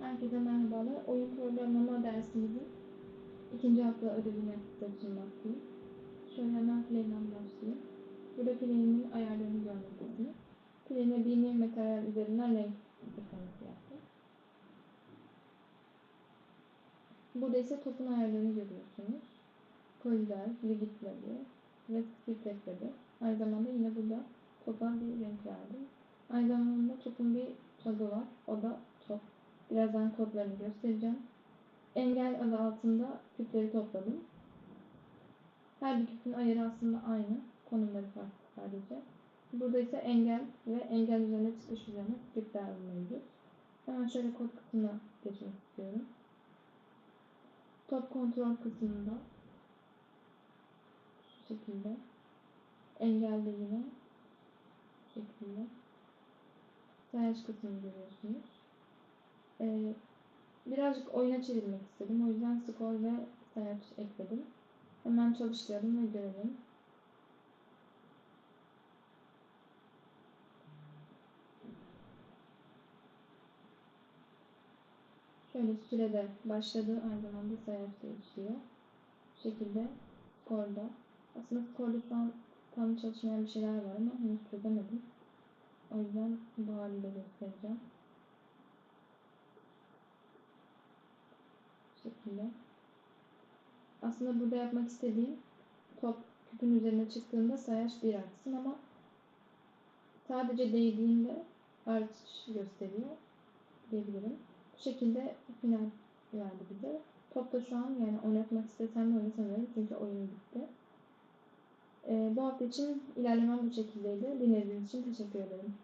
Herkese merhabalar. Oyun programlama dersimizin ikinci hafta ödevine sunmaktayım. Şöyle hemen play'den başlayayım. Burada play'imin ayarlarını görmektesiniz. Play'ine bir materyal üzerinden renk seçeneği yaptım. Burada ise topun ayarlarını görüyorsunuz. Koliler, ligitleri ve filtreleri. Aynı zamanda yine burada topa bir renk verdim. Aynı zamanda topun bir tadı var. O da. Birazdan kodlarını göstereceğim. Engel adı altında küpleri topladım. Her bir küpün ayarı aslında aynı. Konumları farklı sadece. Burada ise engel ve engel üzerine çıkış üzerine küpler mevcut. Hemen şöyle kod kısmına geçmek istiyorum. Top kontrol kısmında şu şekilde engelde yine şekilde sayaç kısmını görüyorsunuz. Ee, birazcık oyuna çevirmek istedim. O yüzden skor ve sayaç ekledim. Hemen çalıştıralım ve görelim. Şöyle sürede başladı. Aynı zamanda sayaç değişiyor. Bu şekilde skorda. Aslında skorda şu an tam çalışmayan bir şeyler var ama henüz çözemedim. O yüzden bu haliyle göstereceğim. Bu şekilde. Aslında burada yapmak istediğim top küpün üzerine çıktığında sayaç bir artsın ama sadece değdiğinde artış gösteriyor diyebilirim. Bu şekilde final verdi bize. Top da şu an yani oynatmak istesem de oynatamıyorum çünkü oyun bitti. Ee, bu hafta için ilerlemem bu şekildeydi. Dinlediğiniz için teşekkür ederim.